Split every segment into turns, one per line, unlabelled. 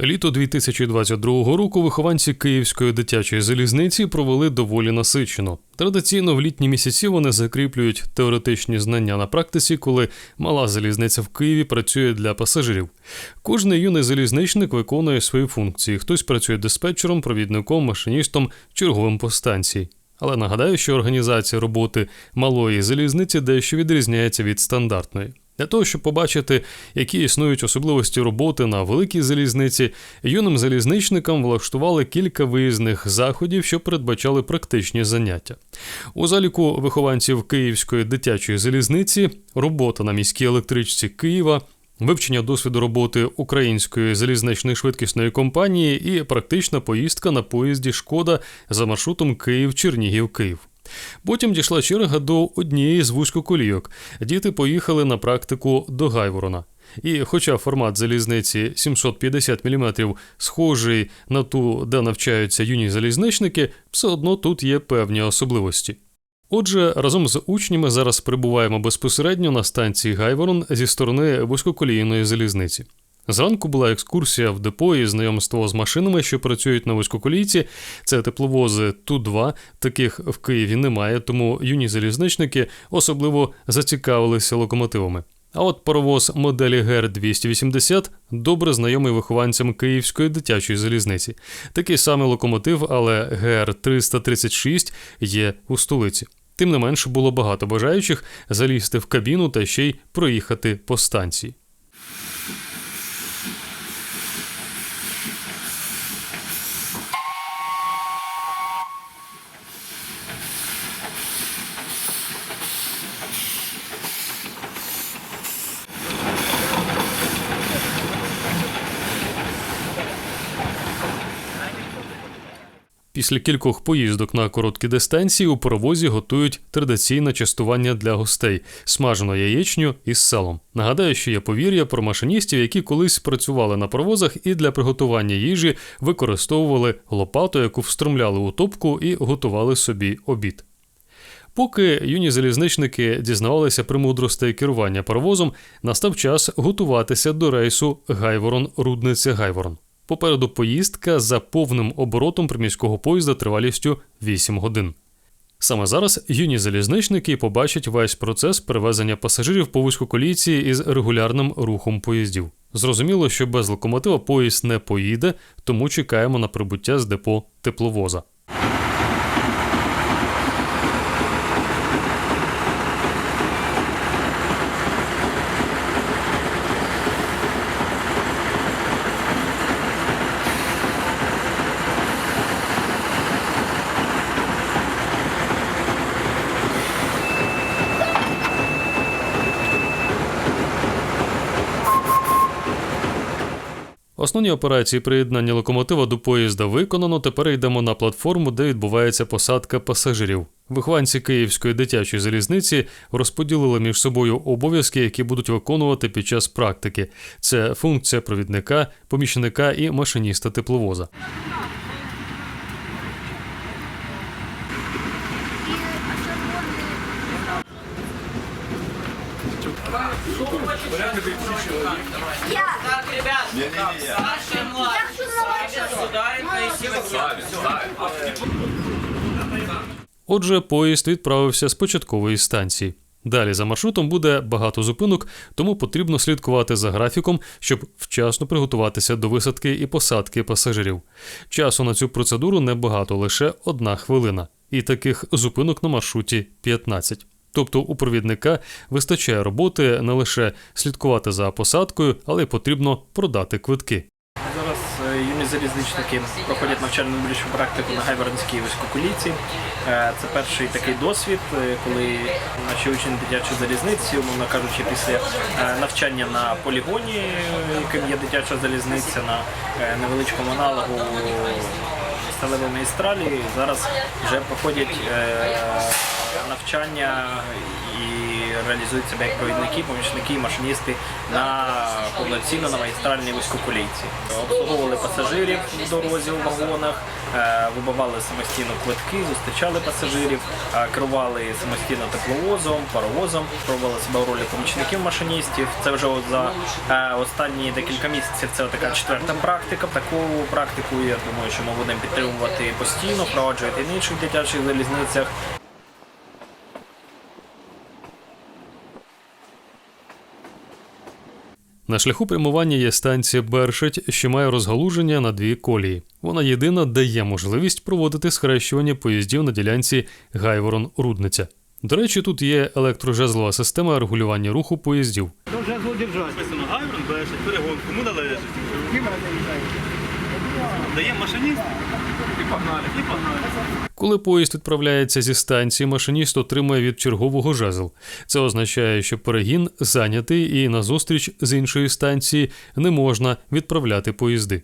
Літо 2022 року вихованці Київської дитячої залізниці провели доволі насичено. Традиційно в літні місяці вони закріплюють теоретичні знання на практиці, коли мала залізниця в Києві працює для пасажирів. Кожний юний залізничник виконує свої функції. Хтось працює диспетчером, провідником, машиністом, черговим по станції. Але нагадаю, що організація роботи малої залізниці дещо відрізняється від стандартної. Для того, щоб побачити, які існують особливості роботи на великій залізниці, юним залізничникам влаштували кілька виїзних заходів, що передбачали практичні заняття. У заліку вихованців Київської дитячої залізниці, робота на міській електричці Києва, вивчення досвіду роботи української залізничної швидкісної компанії і практична поїздка на поїзді Шкода за маршрутом Київ-Чернігів-Київ. Потім дійшла черга до однієї з вузькоколійок. Діти поїхали на практику до Гайворона. І хоча формат залізниці 750 мм схожий на ту, де навчаються юні залізничники, все одно тут є певні особливості. Отже, разом з учнями зараз прибуваємо безпосередньо на станції Гайворон зі сторони вузькоколійної залізниці. Зранку була екскурсія в депо і знайомство з машинами, що працюють на вузькоколійці. Це тепловози Ту-2, таких в Києві немає, тому юні залізничники особливо зацікавилися локомотивами. А от паровоз моделі ГЕР 280 добре знайомий вихованцям Київської дитячої залізниці. Такий самий локомотив, але ГЕР 336 є у столиці. Тим не менш було багато бажаючих залізти в кабіну та ще й проїхати по станції. Після кількох поїздок на короткі дистанції у паровозі готують традиційне частування для гостей смажену яєчню із салом. Нагадаю, що є повір'я про машиністів, які колись працювали на паровозах і для приготування їжі використовували лопату, яку встромляли у топку і готували собі обід. Поки юні залізничники дізнавалися премудростей керування паровозом, настав час готуватися до рейсу Гайворон-Рудниця-Гайворон. Попереду поїздка за повним оборотом приміського поїзда тривалістю 8 годин. Саме зараз юні залізничники побачать весь процес перевезення пасажирів по вузькоколійці із регулярним рухом поїздів. Зрозуміло, що без локомотива поїзд не поїде, тому чекаємо на прибуття з депо тепловоза. Основні операції приєднання локомотива до поїзда виконано. Тепер йдемо на платформу, де відбувається посадка пасажирів. Вихованці Київської дитячої залізниці розподілили між собою обов'язки, які будуть виконувати під час практики. Це функція провідника, помічника і машиніста тепловоза.
Так, ребят, старший младший, Саша, Сударенко Севастьян.
Отже, поїзд відправився з початкової станції. Далі за маршрутом буде багато зупинок, тому потрібно слідкувати за графіком, щоб вчасно приготуватися до висадки і посадки пасажирів. Часу на цю процедуру небагато, лише одна хвилина, і таких зупинок на маршруті 15. Тобто у провідника вистачає роботи не лише слідкувати за посадкою, але й потрібно продати квитки.
Зараз е, юні залізничники проходять навчальну медичну практику на Гайворонській вузькоколійці. Е, Це перший такий досвід, е, коли наші учні дитячої залізниці, умовно кажучи, після навчання на полігоні, яким є дитяча залізниця, на невеличкому аналогу сталевої магістралі, зараз вже проходять навчання і реалізують себе як провідники, помічники машиністи на повноцінно на магістральній вузькоколійці. Обслуговували пасажирів в дорозі у вагонах, е, вибивали самостійно квитки, зустрічали пасажирів, е, керували самостійно тепловозом, паровозом, пробували себе в ролі помічників машиністів. Це вже за е, останні декілька місяців. Це така четверта практика. Таку практику я думаю, що ми будемо підтримувати постійно, впроваджувати на інших дитячих залізницях.
На шляху прямування є станція Бершить, що має розгалуження на дві колії. Вона єдина дає можливість проводити схрещування поїздів на ділянці Гайворон-Рудниця. До речі, тут є електрожезлова система регулювання руху поїздів.
Написано Гайврон, бережить перегон, кому належить. Дає машиніст і погнали, і погнали.
Коли поїзд відправляється зі станції, машиніст отримує від чергового жезл. Це означає, що перегін зайнятий і назустріч з іншої станції не можна відправляти поїзди.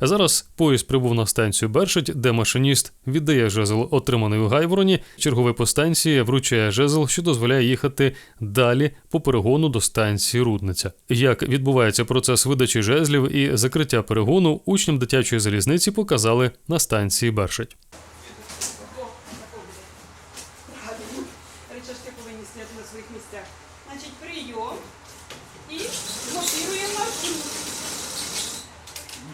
А зараз поїзд прибув на станцію Бершить, де машиніст віддає жезл, отриманий у Гайвороні. Черговий по станції вручає жезл, що дозволяє їхати далі по перегону до станції Рудниця. Як відбувається процес видачі жезлів і закриття перегону, учням дитячої залізниці показали на станції Бершить.
Рычажки повинні стояти на своїх місцях. Значить, прийом і блокуємо маршрут.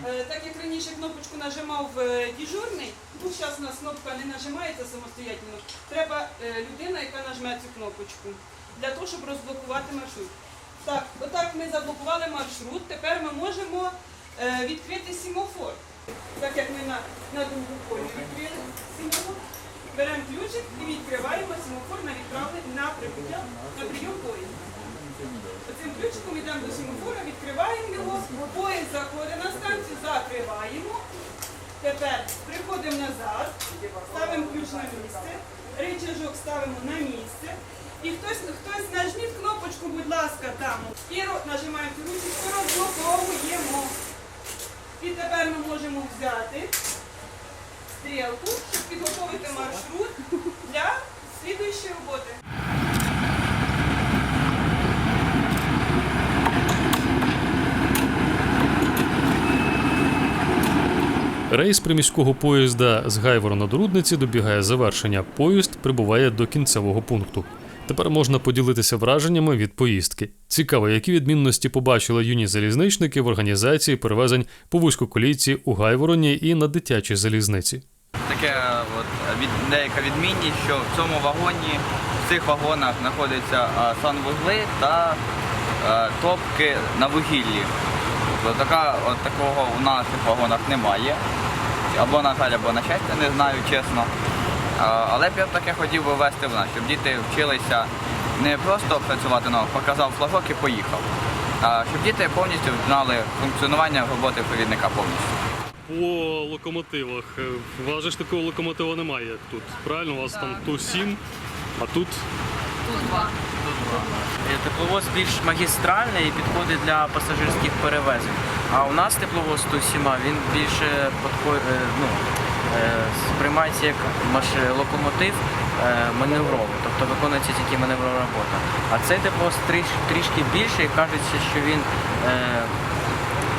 Е, Так як раніше кнопочку нажимав е, дежурний, ну зараз у нас кнопка не нажимається самостоятельно. Треба е, людина, яка нажме цю кнопочку для того, щоб розблокувати маршрут. Так, отак ми заблокували маршрут. Тепер ми можемо е, відкрити сімофор. Так як ми на, на другу полі відкрили сімофор, беремо ключик і відкриваємо сімофор на відправлення на прибуття на прийом поїзда. Оцим ключиком йдемо до сімофора, відкриваємо його, поїзд заходить на станцію, закриваємо. Тепер приходимо назад, ставимо ключ на місце, рычажок ставимо на місце. І хтось, хтось нажміть кнопочку, будь ласка, там. І нажимаємо ручку, розблоковуємо. І тепер ми можемо взяти стрілку, щоб підготовити маршрут для слідуючої роботи.
Рейс приміського поїзда з Гайворона до Рудниці добігає завершення. Поїзд прибуває до кінцевого пункту. Тепер можна поділитися враженнями від поїздки. Цікаво, які відмінності побачили юні залізничники в організації перевезень по вузькоколійці у Гайвороні і на дитячій залізниці.
таке от, від, деяка відмінність, що в цьому вагоні, в цих вагонах знаходяться а, санвузли та а, топки на вугіллі. Тобто така, от, такого у наших вагонах немає. Або на жаль, або на щастя, не знаю чесно. А, але б я таке хотів би ввести в нас, щоб діти вчилися не просто працювати, но показав флажок і поїхав. А щоб діти повністю знали функціонування роботи провідника повністю.
По локомотивах. У вас же ж такого локомотива немає, як тут. Правильно, у вас там Ту-7, а тут
Е, Тепловоз більш магістральний і підходить для пасажирських перевезень. А у нас тепловоз Тусіма він більше е, ну, е, сприймається як локомотив е, маневровий, тобто виконується тільки маневрова робота. А цей тепловоз трішки більший і кажеться, що він е,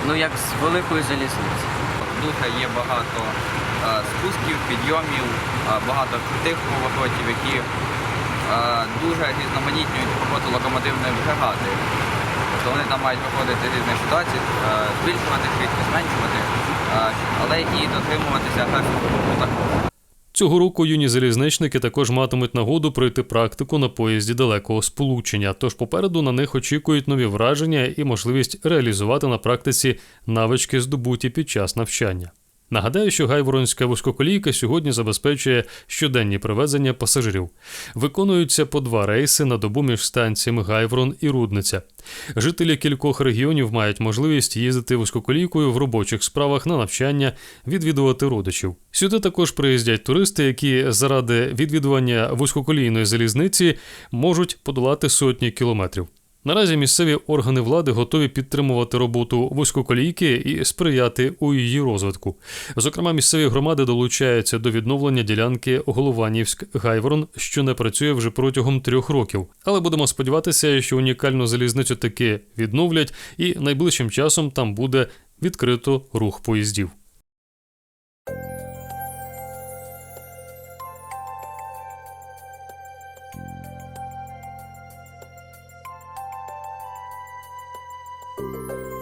ну, як з великої залізниці.
Дуже є багато е, спусків, підйомів, е, багато крутих поворотів, які е, дуже різноманітнюють роботу локомотивної бригади. Тобто вони там мають виходити з різних ситуацій, е, збільшувати швидкість, зменшувати, е, але і дотримуватися графіку також.
Цього року юні залізничники також матимуть нагоду пройти практику на поїзді далекого сполучення. Тож попереду на них очікують нові враження і можливість реалізувати на практиці навички, здобуті під час навчання. Нагадаю, що Гайворонська вузькоколійка сьогодні забезпечує щоденні привезення пасажирів. Виконуються по два рейси на добу між станціями Гайворон і Рудниця. Жителі кількох регіонів мають можливість їздити вузькоколійкою в робочих справах на навчання, відвідувати родичів. Сюди також приїздять туристи, які заради відвідування вузькоколійної залізниці можуть подолати сотні кілометрів. Наразі місцеві органи влади готові підтримувати роботу вузькоколійки і сприяти у її розвитку. Зокрема, місцеві громади долучаються до відновлення ділянки Голованівськ-Гайворон, що не працює вже протягом трьох років. Але будемо сподіватися, що унікальну залізницю таки відновлять, і найближчим часом там буде відкрито рух поїздів. Música